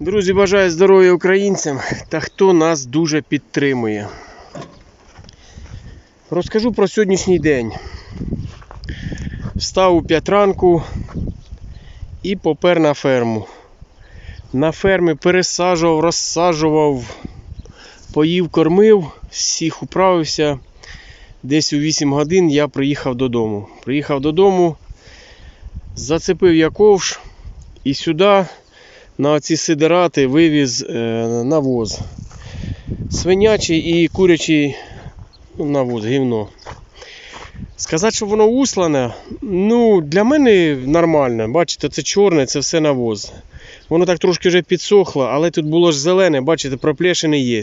Друзі, бажаю здоров'я українцям та хто нас дуже підтримує. Розкажу про сьогоднішній день. Встав у 5 ранку і попер на ферму. На фермі пересаджував, розсаджував, поїв, кормив, всіх управився. Десь у 8 годин я приїхав додому. Приїхав додому, зацепив я ковш і сюди на ці сидерати вивіз е, навоз. Свинячий і курячий ну, навоз, гівно. Сказати, що воно услане, ну, для мене нормально. Бачите, це чорне, це все навоз. Воно так трошки вже підсохло, але тут було ж зелене, бачите, проплешини є.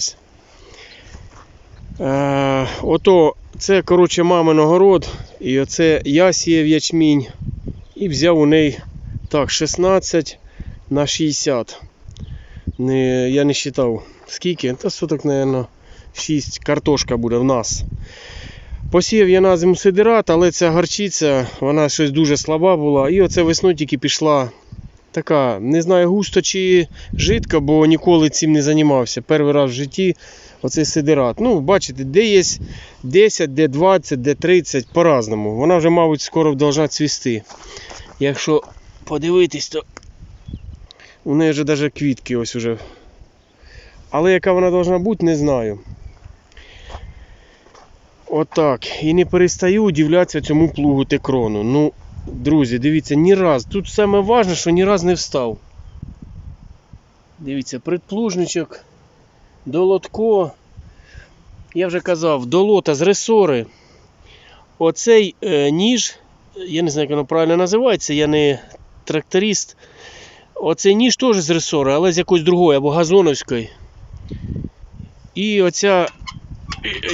Е, ото це, коротше, мамин огород. І оце я сіяв ячмінь. І взяв у неї так, 16 на 60. Не, я не считав скільки. Та соток, мабуть, 6 картошка буде в нас. Посіяв я на зиму сидират, але ця гарчиця, вона щось дуже слаба була. І оце весною тільки пішла така, не знаю, густо чи жидка, бо ніколи цим не займався. Перший раз в житті оцей сидират. Ну, бачите, де є 10, де 20, де 30, по-разному. Вона вже, мабуть, скоро должна цвісти. Якщо подивитись, то у неї вже навіть квітки ось уже. Але яка вона должна бути, не знаю. Отак. І не перестаю удивлятися цьому плугу текрону. Ну, друзі, дивіться, ні раз. Тут саме важне, що ні раз не встав. Дивіться, предплужничок, долотко. Я вже казав, долота з ресори. Оцей е, ніж, я не знаю, як воно правильно називається, я не тракторист. Оцей ніж теж з ресори, але з якоїсь другої або газоновської. І оця,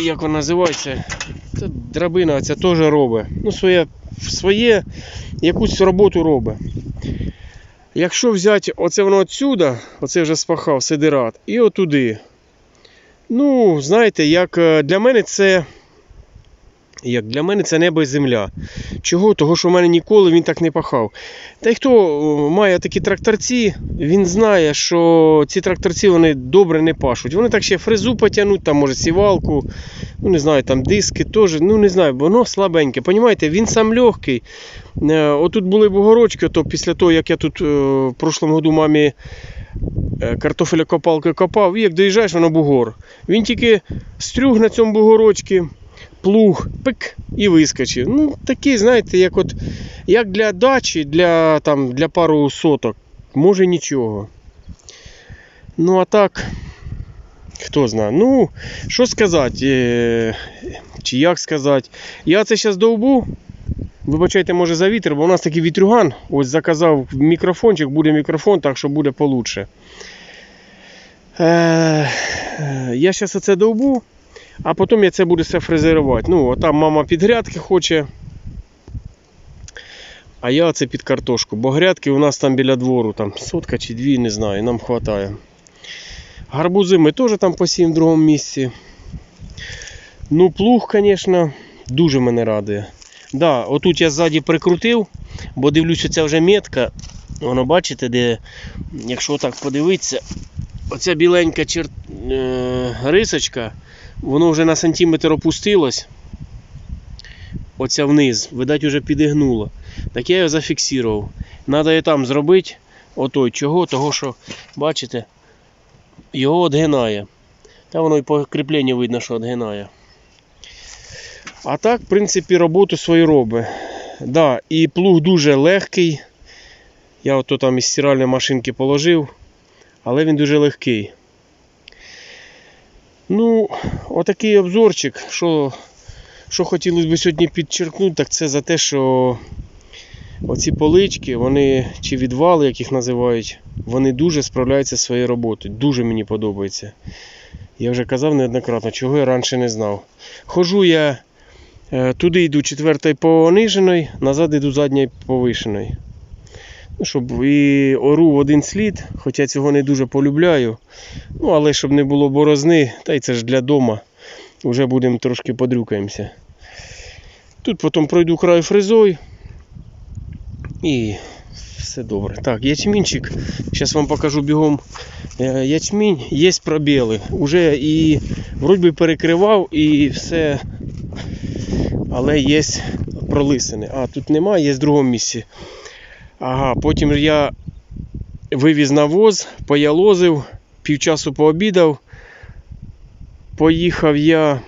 як вона називається, це драбина оця теж робить. Ну, своє, своє якусь роботу робить. Якщо взяти оце воно отсюда, оце вже спахав сидират, і отуди. Ну, знаєте, як е, для мене це. Як для мене це небо і земля. Чого? Того, що в мене ніколи він так не пахав. Та й хто має такі тракторці, він знає, що ці тракторці вони добре не пашуть. Вони так ще фрезу потягнуть, там може сівалку, ну не знаю, там диски теж, ну не знаю, воно слабеньке. Понімаєте, він сам легкий. Е, Отут були бугорочки, то після того, як я тут е, в прошлому году мамі е, картофеля копав, і як доїжджаєш, воно бугор. Він тільки стрюг на цьому бугорочці, плуг, пик і вискочив. Ну, такий, знаєте, як от як для дачі, для, там, для пару соток, може нічого. Ну, а так, хто знає. Ну, що сказати, е, чи як сказати. Я це зараз довбу. Вибачайте, може за вітер, бо у нас такий вітрюган. Ось заказав мікрофончик, буде мікрофон, так що буде получше. Е, е, я зараз оце довбу, а потім я це буду все фрезерувати. Ну, там мама під грядки хоче. А я оце під картошку. Бо грядки у нас там біля двору, там сотка чи дві, не знаю, нам вистачає. Гарбузи ми теж там посіємо в другому місці. Ну, плуг, звісно, дуже мене радує. Да, отут я ззаді прикрутив, бо дивлюся, це вже метка. Воно бачите, де, якщо так подивитися, оця біленька чер... е... рисочка, воно вже на сантиметр опустилось. Оця вниз, видать, вже підігнуло. Так я його зафіксував. Треба і там зробити. Отой. Чого? Того, що, бачите, його відгинає. Та воно і по кріпленню видно, що відгинає. А так, в принципі, роботу свою робить. Да, і плуг дуже легкий. Я ото там із стиральної машинки положив, але він дуже легкий. Ну, отакий обзорчик. Що, що хотілося б сьогодні підчеркнути, так це за те, що оці полички, вони, чи відвали, як їх називають, вони дуже справляються зі своєю роботою. Дуже мені подобається. Я вже казав неоднократно, чого я раніше не знав. Хожу я Е, Туди йду четвертою пониженою, назад йду задньою повишеною. Щоб і ору в один слід, хоча цього не дуже полюбляю. Ну, але щоб не було борозни, та й це ж для дома. Вже будемо трошки подрюкаємося. Тут потім пройду край фрезою і Все добре. Так, ячмінчик. Зараз вам покажу бігом. Е, Ячмінь, є пробіли. Уже і вроді перекривав і все. Але є пролисини. А, тут немає, є в другому місці. Ага, потім я вивіз на воз, поялозив, півчасу пообідав. Поїхав я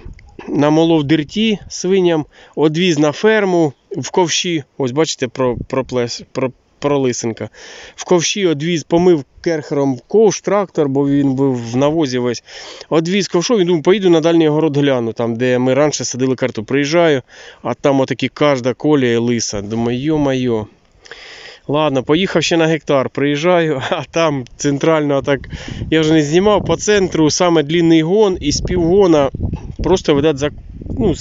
намолов дерті свиням, одвіз на ферму в ковші. Ось бачите, про, проплес, про, пролисинка. В ковші одвіз, помив керхером ковш, трактор, бо він був в навозі весь. Одвіз ковшов і думаю, поїду на дальній город гляну, там, де ми раніше садили карту. Приїжджаю, а там отакі кожна колія лиса. Думаю, йо-майо. Ладно, поїхав ще на гектар, приїжджаю, а там центрально так. Я вже не знімав по центру саме длинний гон і з півгона просто видать, ну,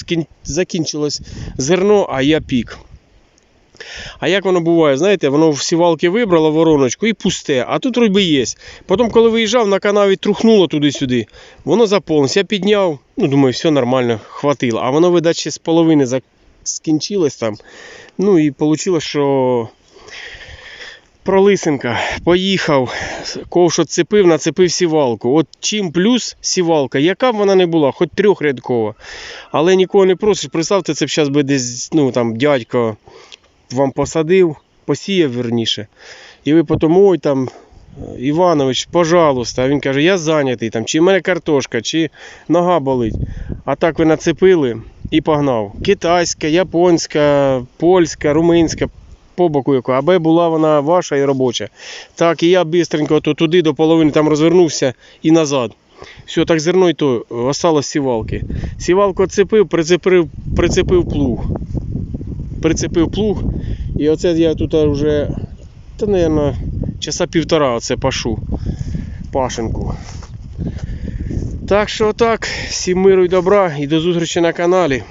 закінчилось зерно, а я пік. А як воно буває, знаєте, воно в сівалки вибрало вороночку і пусте, а тут вроді є. Потім, коли виїжджав, на канаві трухнуло туди-сюди. Воно заповнилось, я підняв, ну думаю, все нормально, хватило. А воно, видать, ще з половини зак... скінчилось там. Ну і вийшло, що пролисинка. Поїхав, ковш отцепив, нацепив сівалку. От чим плюс сівалка, яка б вона не була, хоч трьохрядкова. Але нікого не просиш. Представте, це б зараз би десь, ну там дядько вам посадив, посіяв верніше. І ви потім, ой там. Іванович, пожалуйста. А він каже, я зайнятий, там, чи в мене картошка, чи нога болить. А так ви нацепили і погнав. Китайська, японська, польська, румунська, по боку яку, аби була вона ваша і робоча. Так, і я бистренько то туди до половини там розвернувся і назад. Все, так зерно і то осталось сівалки. Сівалку відцепив, прицепив, прицепив плуг. Прицепив плуг. І оце я тут вже, та, мабуть, часа півтора оце пашу пашенку. Так що так, всім миру і добра і до зустрічі на каналі.